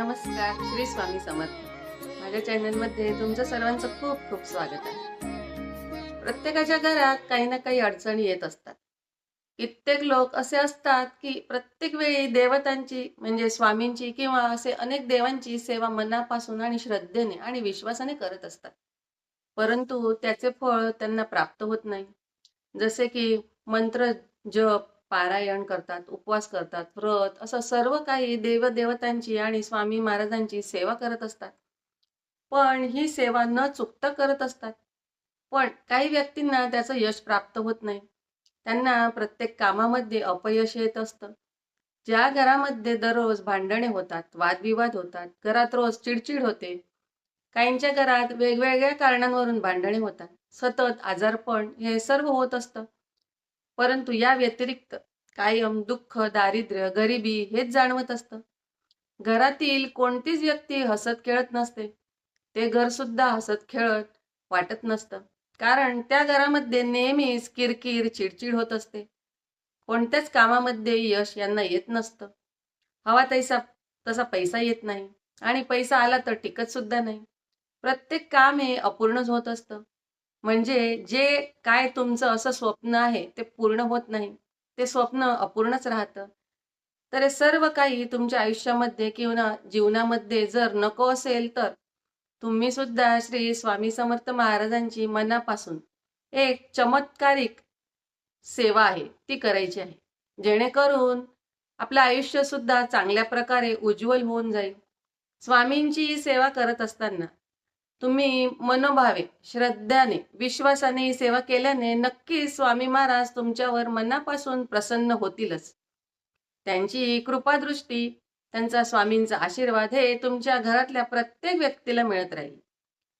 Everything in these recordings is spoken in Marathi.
नमस्कार श्री स्वामी समर्थ. माझ्या चॅनलमध्ये तुमचं सर्वांचं खूप खूप स्वागत आहे. प्रत्येकाच्या घरात काही ना काही अडचणी येत असतात. कित्येक लोक असे असतात की प्रत्येक वेळी देवतांची म्हणजे स्वामींची किंवा असे अनेक देवांची सेवा मनापासून आणि श्रद्धेने आणि विश्वासाने करत असतात. परंतु त्याचे फळ त्यांना प्राप्त होत नाही. जसे की मंत्र जप पारायण करतात उपवास करतात व्रत असं सर्व काही देवदेवतांची आणि स्वामी महाराजांची सेवा करत असतात. पण ही सेवा न चुकता करत असतात. पण काही व्यक्तींना त्याचं यश प्राप्त होत नाही. त्यांना प्रत्येक कामामध्ये अपयश येत असतं. ज्या घरामध्ये दररोज भांडणे होतात वादविवाद होतात घरात रोज चिडचिड होते काहींच्या घरात वेगवेगळ्या कारणांवरून भांडणे होतात. सतत आजारपण हे सर्व होत असतं. परंतु या व्यतिरिक्त कायम दुःख दारिद्र्य गरिबी हेच जाणवत असतं. घरातील कोणतीच व्यक्ती हसत खेळत नसते. ते घर सुद्धा हसत खेळत वाटत नसतं. कारण त्या घरामध्ये नेहमीच किरकिर चिडचिड होत असते. कोणत्याच कामामध्ये यश यांना येत नसतं. हवा तैसा तसा पैसा येत नाही. आणि पैसा आला तर टिकत सुद्धा नाही. प्रत्येक काम हे अपूर्णच होत असतं. म्हणजे जे काय तुमचं असं स्वप्न आहे ते पूर्ण होत नाही. ते स्वप्न अपूर्णच राहतं. तर हे सर्व काही तुमच्या आयुष्यामध्ये किंवा जीवनामध्ये जर नको असेल तर तुम्ही सुद्धा श्री स्वामी समर्थ महाराजांची मनापासून एक चमत्कारिक सेवा आहे ती करायची आहे. जेणेकरून आपलं आयुष्य सुद्धा चांगल्या प्रकारे उज्ज्वल होऊन जाईल. स्वामींची सेवा करत असताना तुम्ही मनोभावे श्रद्धाने विश्वासाने सेवा केल्याने नक्कीच स्वामी महाराज तुमच्यावर मनापासून प्रसन्न होतीलच. त्यांची कृपादृष्टी त्यांचा स्वामींचा आशीर्वाद हे तुमच्या घरातल्या प्रत्येक व्यक्तीला मिळत राहील.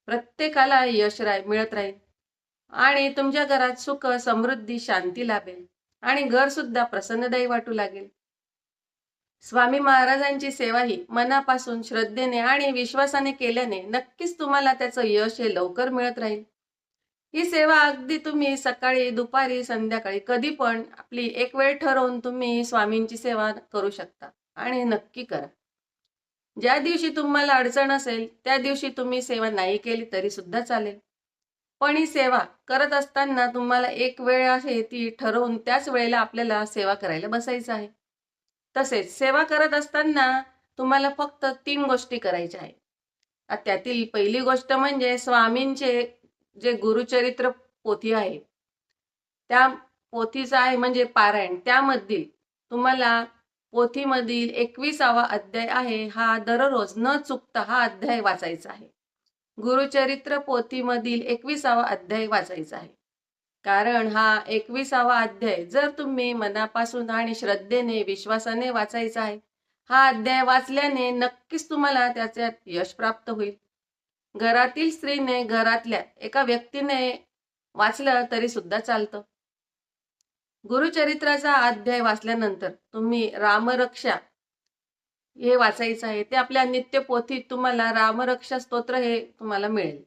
प्रत्येकाला यश राह मिळत राहील. आणि तुमच्या घरात सुख समृद्धी शांती लाभेल. आणि घर सुद्धा प्रसन्नदायी वाटू लागेल. स्वामी महाराजांची सेवा ही मनापासून श्रद्धेने आणि विश्वासाने केल्याने नक्कीच तुम्हाला त्याचं यश हे लवकर मिळत राहील. ही सेवा अगदी तुम्ही सकाळी दुपारी संध्याकाळी कधी पण आपली एक वेळ ठरवून तुम्ही स्वामींची सेवा करू शकता आणि नक्की करा. ज्या दिवशी तुम्हाला अडचण असेल त्या दिवशी तुम्ही सेवा नाही केली तरी सुद्धा चालेल. पण ही सेवा करत असताना तुम्हाला एक वेळ आहे ती ठरवून त्याच वेळेला आपल्याला सेवा करायला बसायचं आहे. तसेच सेवा करत असताना तुम्हाला फक्त तीन गोष्टी करायच्या आहेत. त्यातील पहिली गोष्ट म्हणजे स्वामींचे जे गुरुचरित्र पोथी आहे त्या पोथीचं आहे म्हणजे पारायण. त्यामधील तुम्हाला पोथीमधील एकविसावा अध्याय आहे हा दररोज न चुकता हा अध्याय वाचायचा आहे. गुरुचरित्र पोथीमधील एकविसावा अध्याय वाचायचा आहे. कारण हा एकविसावा अध्याय जर तुम्ही मनापासून आणि श्रद्धेने विश्वासाने वाचायचा आहे हा अध्याय वाचल्याने नक्कीच तुम्हाला त्याच्यात यश प्राप्त होईल. घरातील स्त्रीने घरातल्या एका व्यक्तीने वाचलं तरी सुद्धा चालतं. गुरुचरित्राचा अध्याय वाचल्यानंतर तुम्ही रामरक्षा हे वाचायचं आहे. ते आपल्या नित्य पोथीत तुम्हाला रामरक्षा स्तोत्र हे तुम्हाला मिळेल.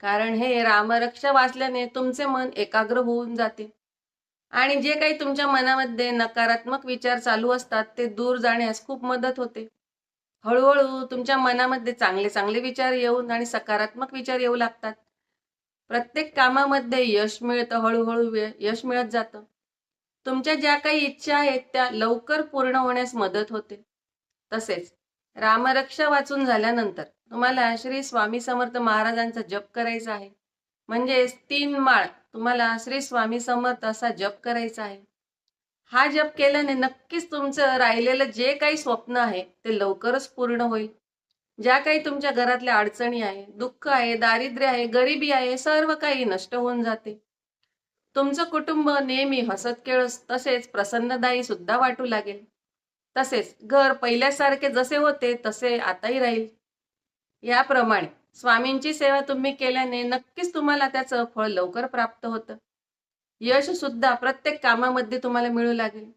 कारण हे रामरक्षा वाचल्याने तुमचे मन एकाग्र होऊन जाते. आणि जे काही तुमच्या मनामध्ये नकारात्मक विचार चालू असतात ते दूर जाण्यास खूप मदत होते. हळूहळू तुमच्या मनामध्ये चांगले चांगले विचार येऊन आणि सकारात्मक विचार येऊ लागतात. प्रत्येक कामामध्ये यश मिळतं हळूहळू यश मिळत जातं. तुमच्या ज्या काही इच्छा आहेत त्या लवकर पूर्ण होण्यास मदत होते. तसेच रामरक्षा वाचून झाल्यानंतर तुम्हाला श्री स्वामी समर्थ महाराजांचा जप करायचा आहे. म्हणजे तीन माळ तुम्हाला श्री स्वामी समर्थ असा जप करायचा आहे. हा जप केल्याने नक्कीच तुमचं राहिलेलं जे काही स्वप्न आहे ते लवकरच पूर्ण होईल. ज्या काही तुमच्या घरातल्या अडचणी आहे दुःख आहे दारिद्र्य आहे गरिबी आहे सर्व काही नष्ट होऊन जाते. तुमचं कुटुंब नेहमी हसत खेळत तसेच प्रसन्नदायी सुद्धा वाटू लागेल. तसेच घर पहिल्यासारखे जसे होते तसे आताही राहील. याप्रमाणे स्वामींची सेवा तुम्ही केल्याने नक्कीच तुम्हाला त्याचं फळ लवकर प्राप्त होतं. यश सुद्धा प्रत्येक कामामध्ये तुम्हाला मिळू लागेल.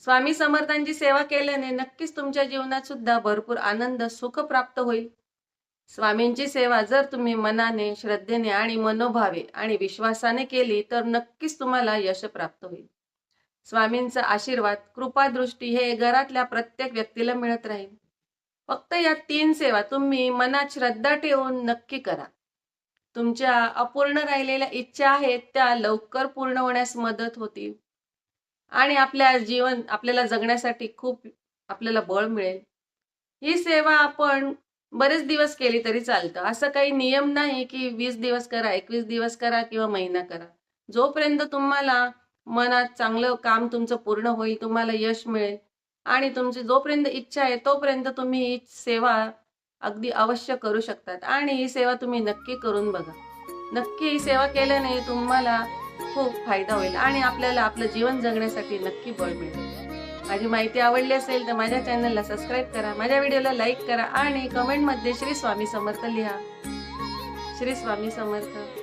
स्वामी समर्थांची सेवा केल्याने नक्कीच तुमच्या जीवनात सुद्धा भरपूर आनंद सुख प्राप्त होईल. स्वामींची सेवा जर तुम्ही मनाने श्रद्धेने आणि मनोभावे आणि विश्वासाने केली तर नक्कीच तुम्हाला यश प्राप्त होईल. स्वामींचा आशीर्वाद कृपादृष्टी हे घरातल्या प्रत्येक व्यक्तीला मिळत राहील. फक्त या तीन सेवा तुम्ही मनात श्रद्धा ठेवून नक्की करा. तुमच्या अपूर्ण राहिलेल्या इच्छा आहेत त्या लवकर पूर्ण होण्यास मदत होतील. आणि आपल्या जीवन आपल्याला जगण्यासाठी खूप आपल्याला बळ मिळेल. ही सेवा आपण बरेच दिवस केली तरी चालतं. असं काही नियम नाही की वीस दिवस करा एकवीस दिवस करा किंवा महिना करा. जोपर्यंत तुम्हाला मनात चांगलं काम तुमचं पूर्ण होईल तुम्हाला यश मिळेल आणि तुमची जोपर्यंत इच्छा आहे तोपर्यंत तुम्ही ही सेवा अगदी अवश्य करू शकतात. आणि ही सेवा तुम्ही नक्की करून बघा. नक्की ही सेवा केल्याने तुम्हाला खूप फायदा होईल आणि आपल्याला आपलं जीवन जगण्यासाठी नक्की बळ मिळेल. माझी माहिती आवडली असेल तर माझ्या चॅनलला सबस्क्राईब करा माझ्या व्हिडिओला लाईक करा आणि कमेंटमध्ये श्री स्वामी समर्थ लिहा. श्री स्वामी समर्थ.